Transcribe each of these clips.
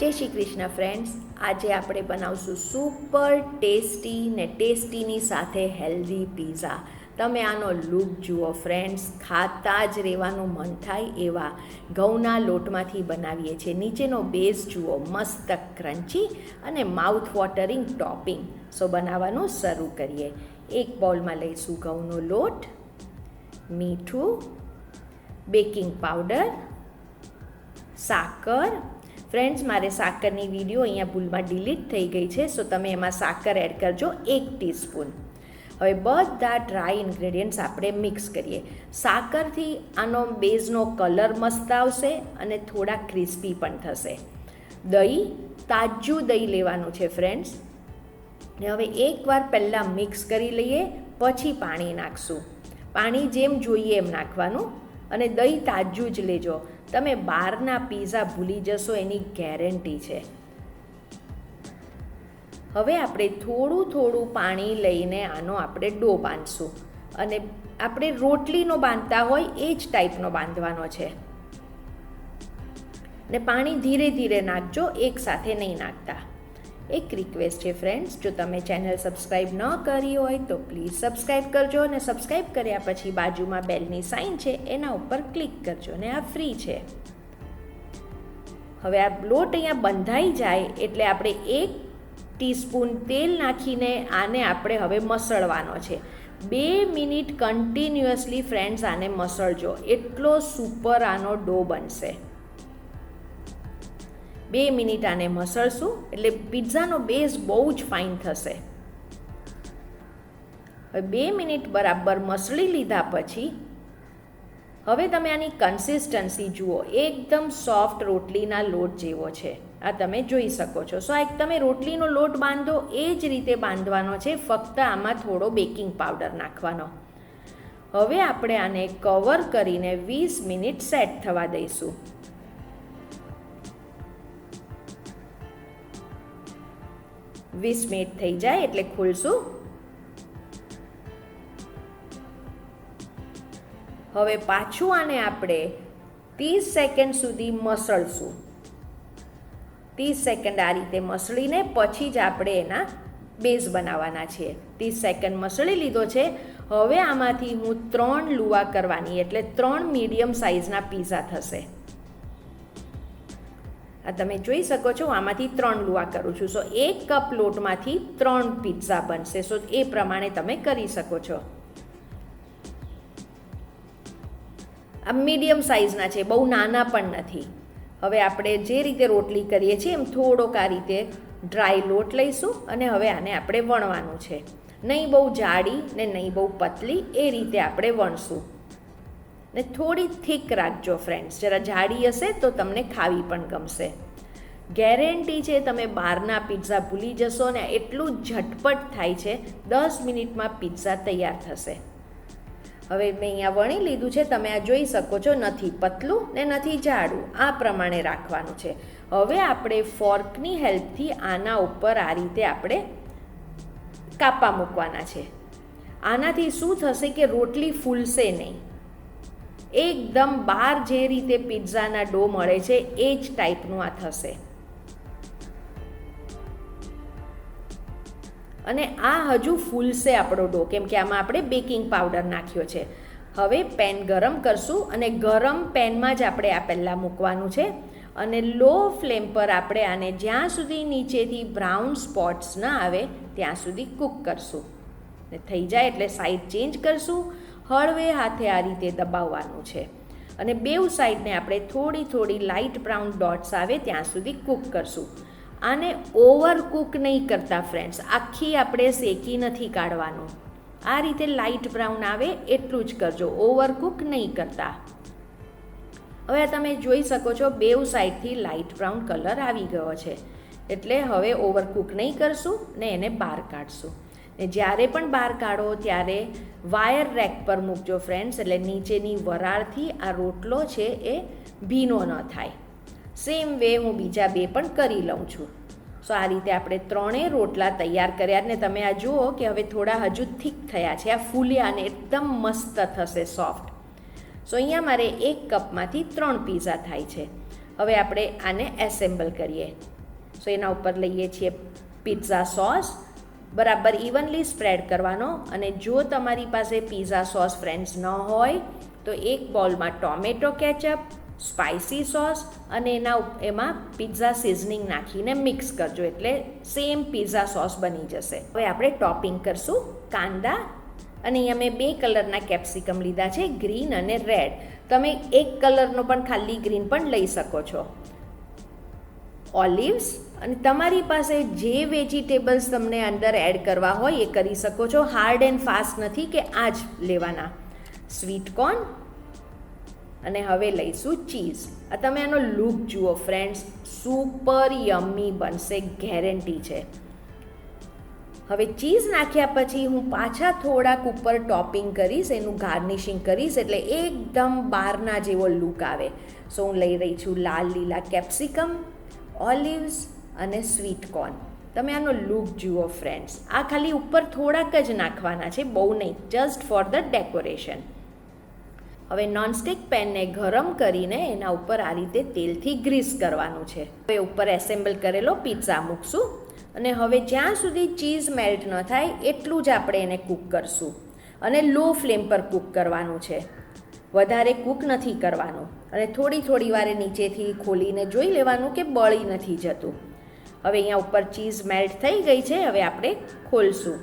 જય શ્રી કૃષ્ણ ફ્રેન્ડ્સ આજે આપણે બનાવશું સુપર ટેસ્ટી ને ટેસ્ટીની સાથે હેલ્ધી પીઝા તમે આનો લુક જુઓ ફ્રેન્ડ્સ ખાતા જ રહેવાનું મન થાય એવા ઘઉંના લોટમાંથી બનાવીએ છીએ. નીચેનો બેઝ જુઓ, મસ્ત ક્રન્ચી અને માઉથ વોટરિંગ ટોપિંગ સો બનાવવાનું શરૂ કરીએ. એક બાઉલમાં લઈશું ઘઉંનો લોટ, મીઠું બેકિંગ પાવડર સાકર ફ્રેન્ડ્સ મારે સાકરની વીડિયો અહીંયા ભૂલમાં ડિલીટ થઈ ગઈ છે સો તમે એમાં સાકર એડ કરજો એક ટીસ્પૂન હવે બધા ડ્રાય ઇન્ગ્રેડિયન્ટ્સ આપણે મિક્સ કરીએ. સાકરથી આનો બેઝનો કલર મસ્ત આવશે અને થોડા ક્રિસ્પી પણ થશે. દહીં, તાજું દહીં લેવાનું છે ફ્રેન્ડ્સ ને હવે એકવાર પહેલાં મિક્સ કરી લઈએ, પછી પાણી નાખશું. પાણી જેમ જોઈએ એમ નાખવાનું. અને દહીં તાજું જ લેજો. તમે બહારના પીઝા ભૂલી જશો, એની ગેરંટી છે. હવે આપણે થોડું થોડું પાણી લઈને આનો આપણે ડો બાંધશું. અને આપણે રોટલીનો બાંધતા હોય એ જ ટાઈપનો બાંધવાનો છે. ને પાણી ધીરે ધીરે નાખજો એકસાથે નહીં નાખતા. એક રિક્વેસ્ટ છે ફ્રેન્ડ્સ જો તમે ચેનલ સબસ્ક્રાઈબ ન કરી હોય, તો પ્લીઝ સબસ્ક્રાઈબ કરજો અને સબસ્ક્રાઈબ કર્યા પછી બાજુમાં બેલની સાઇન છે, એના ઉપર ક્લિક કરજો અને આ ફ્રી છે. હવે આ લોટ અહીંયા બંધાઈ જાય એટલે આપણે એક ટીસ્પૂન તેલ નાખીને આને આપણે હવે મસળવાનો છે. બે મિનિટ કન્ટિન્યુઅસલી ફ્રેન્ડ્સ આને મસળજો. એટલો સુપર આનો ડો બનશે. બે મિનિટ આને મસળશું. એટલે પિઝાનો બેઝ બહુ જ ફાઇન થશે. હવે બે મિનિટ બરાબર મસળી લીધા પછી, હવે તમે આની કન્સિસ્ટન્સી જુઓ. એકદમ સોફ્ટ રોટલીના લોટ જેવો છે. આ તમે જોઈ શકો છો. સો એક તમે રોટલીનો લોટ બાંધો, એ જ રીતે બાંધવાનો છે. ફક્ત આમાં થોડો બેકિંગ પાવડર નાખવાનો. હવે આપણે આને કવર કરીને વીસ મિનિટ સેટ થવા દઈશું. વીસ મિનિટ થઈ જાય એટલે ખોલશું. હવે પાછું આને આપણે ત્રીસ સેકન્ડ સુધી મસળશું. ત્રીસ સેકન્ડ આ રીતે મસળીને પછી જ આપણે એના બેઝ બનાવવાના છીએ. ત્રીસ સેકન્ડ મસળી લીધો છે. હવે આમાંથી હું ત્રણ લુવા કરવાની, એટલે ત્રણ મીડિયમ સાઇઝના પીઝા થશે. આ તમે જોઈ શકો છો, આમાંથી ત્રણ લુવા કરું છું. સો એક કપ લોટમાંથી ત્રણ પિઝા બનશે. સો એ પ્રમાણે તમે કરી શકો છો. આ મીડિયમ સાઇઝના છે, બહુ નાના પણ નથી. હવે આપણે જે રીતે રોટલી કરીએ છીએ, એમ થોડોક આ રીતે ડ્રાય લોટ લઈશું અને હવે આને આપણે વણવાનું છે. નહીં બહુ જાડી ને નહીં બહુ પતલી, એ રીતે આપણે વણશું. ને થોડી થીક રાખજો ફ્રેન્ડ્સ જરા જાડી હશે તો તમને ખાવી પણ ગમશે. ગેરંટી છે તમે બહારના પિઝા ભૂલી જશો ને એટલું ઝટપટ થાય છે, દસ મિનિટમાં પિઝા તૈયાર થશે. હવે મેં અહીંયા વણી લીધું છે, તમે આ જોઈ શકો છો, નથી પતલું ને નથી જાડું. આ પ્રમાણે રાખવાનું છે. હવે આપણે ફોર્કની હેલ્પથી આના ઉપર આ રીતે આપણે કાપા મૂકવાના છે. આનાથી શું થશે કે રોટલી ફૂલશે નહીં. એકદમ બહાર જે રીતે પિઝાના ડો મળે છે, એ જ ટાઈપનું આ થશે. અને આ હજુ ફૂલશે આપણો ડો, કેમ કે આમાં આપણે બેકિંગ પાવડર નાખ્યો છે. હવે પેન ગરમ કરશું અને ગરમ પેનમાં જ આપણે આ પહેલાં મૂકવાનું છે. અને લો ફ્લેમ પર આપણે આને જ્યાં સુધી નીચેથી બ્રાઉન સ્પોટ્સ ન આવે, ત્યાં સુધી કૂક કરશું. ને થઈ જાય એટલે સાઈડ ચેન્જ કરશું. હળવે હાથે આ રીતે દબાવવાનું છે. અને બેઉ સાઈડને આપણે થોડી થોડી લાઇટ બ્રાઉન ડોટ્સ આવે ત્યાં સુધી કૂક કરશું. આને ઓવર કૂક નહીં કરતા ફ્રેન્ડ્સ, આખી આપણે શેકી નથી કાઢવાનું. આ રીતે લાઇટ બ્રાઉન આવે એટલું જ કરજો, ઓવર કૂક નહીં કરતા. હવે તમે જોઈ શકો છો બેઉ સાઈડથી લાઇટ બ્રાઉન કલર આવી ગયો છે. એટલે હવે ઓવર કૂક નહીં કરશું ને એને બહાર કાઢશું. ને જ્યારે પણ બહાર કાઢો ત્યારે વાયર રેક પર મૂકજો ફ્રેન્ડ્સ, એટલે નીચેની વરાળથી આ રોટલો છે એ ભીનો ન થાય. સેમ વે હું બીજા બે પણ કરી લઉં છું. સો આ રીતે આપણે ત્રણેય રોટલા તૈયાર કર્યા ને તમે આ જુઓ કે હવે થોડા હજુ થીક થયા છે. આ ફૂલ્યા અને એકદમ મસ્ત થશે સોફ્ટ. સો અહીંયા મારે એક કપમાંથી ત્રણ પીઝા થાય છે. હવે આપણે આને એસેમ્બલ કરીએ. સો એના ઉપર લઈએ છીએ પિઝા સોસ બરાબર ઇવનલી સ્પ્રેડ કરવાનો અને જો તમારી પાસે પીઝા સોસ ફ્રેન્ડ્સ ન હોય, તો એક બોલમાં ટોમેટો કેચઅપ સ્પાઇસી સોસ અને એના એમાં પિઝા સિઝનિંગ નાખીને મિક્સ કરજો એટલે સેમ પિઝા સોસ બની જશે. હવે આપણે ટોપિંગ કરશું કાંદા અને અહીંયા મેં બે કલરના કેપ્સિકમ લીધા છે ગ્રીન અને રેડ તમે એક કલરનો પણ ખાલી ગ્રીન પણ લઈ શકો છો. ઓલિવ્સ અને તમારી પાસે જે વેજીટેબલ્સ તમને અંદર એડ કરવા હોય એ કરી શકો છો. હાર્ડ એન્ડ ફાસ્ટ નથી કે આ જ લેવાના. સ્વીટ કોર્ન અને હવે લઈશું ચીઝ. આ તમે આનો લુક જુઓ ફ્રેન્ડ્સ. સુપર યમ્મી બનશે, ગેરંટી છે. હવે ચીઝ નાખ્યા પછી હું પાછા થોડાક ઉપર ટોપિંગ કરીશ, એનું ગાર્નિશિંગ કરીશ, એટલે એકદમ બહારના જેવો લુક આવે. સો હું લઈ રહી છું લાલ લીલા કેપ્સિકમ. ઓલિવ્સ અને સ્વીટ કોર્ન. તમે આનો લુક જુઓ ફ્રેન્ડ્સ આ ખાલી ઉપર થોડાક જ નાખવાના છે, બહુ નહીં જસ્ટ ફોર ધ ડેકોરેશન હવે નોનસ્ટિક પેનને ગરમ કરીને એના ઉપર આ રીતે તેલથી ગ્રીસ કરવાનું છે. હવે ઉપર એસેમ્બલ કરેલો પિઝા મૂકશું અને હવે જ્યાં સુધી ચીઝ મેલ્ટ ન થાય, એટલું જ આપણે એને કૂક કરશું. અને લો ફ્લેમ પર કૂક કરવાનું છે. વધારે કૂક નથી કરવાનું અને થોડી થોડી વારે નીચેથી ખોલીને જોઈ લેવાનું કે બળી નથી જતું. હવે અહીંયા ઉપર ચીઝ મેલ્ટ થઈ ગઈ છે, હવે આપણે ખોલશું.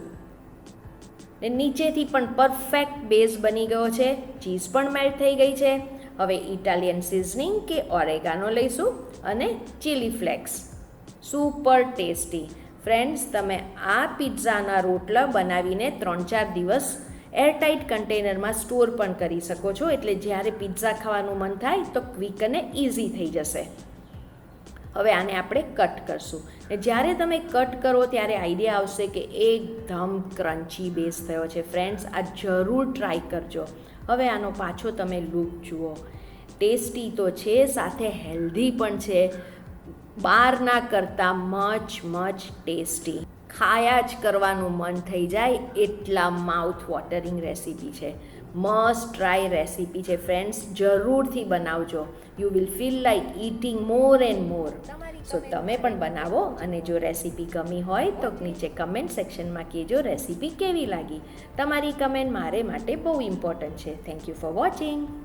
ને નીચેથી પણ પરફેક્ટ બેઝ બની ગયો છે, ચીઝ પણ મેલ્ટ થઈ ગઈ છે. હવે ઇટાલિયન સિઝનિંગ કે ઓરેગાનો લઈશું અને chilli flakes. Super tasty. Friends, તમે આ પિઝાના રોટલા બનાવીને ત્રણ ચાર દિવસ એરટાઇટ કન્ટેનરમાં સ્ટોર પણ કરી શકો છો. એટલે જ્યારે પિઝા ખાવાનું મન થાય તો ક્વિક અને ઇઝી થઈ જશે. હવે આને આપણે કટ કરશું. ને જ્યારે તમે કટ કરો ત્યારે આઈડિયા આવશે કે એકદમ ક્રન્ચી બેઝ થયો છે. ફ્રેન્ડ્સ, આ જરૂર ટ્રાય કરજો. હવે આનો પાછો તમે લુક જુઓ. ટેસ્ટી તો છે, સાથે હેલ્ધી પણ છે. બહારના કરતાં મચ મચ ટેસ્ટી. ખાયા જ કરવાનું મન થઈ જાય એટલા માઉથ વોટરિંગ રેસીપી છે. મસ્ટ ટ્રાય રેસીપી છે. ફ્રેન્ડ્સ જરૂરથી બનાવજો. You will feel like eating more and more so તમે પણ બનાવો અને જો રેસીપી ગમી હોય તો નીચે કમેન્ટ સેક્શનમાં કહેજો રેસીપી કેવી લાગી. તમારી કમેન્ટ મારે માટે બહુ ઇમ્પોર્ટન્ટ છે. Thank you for watching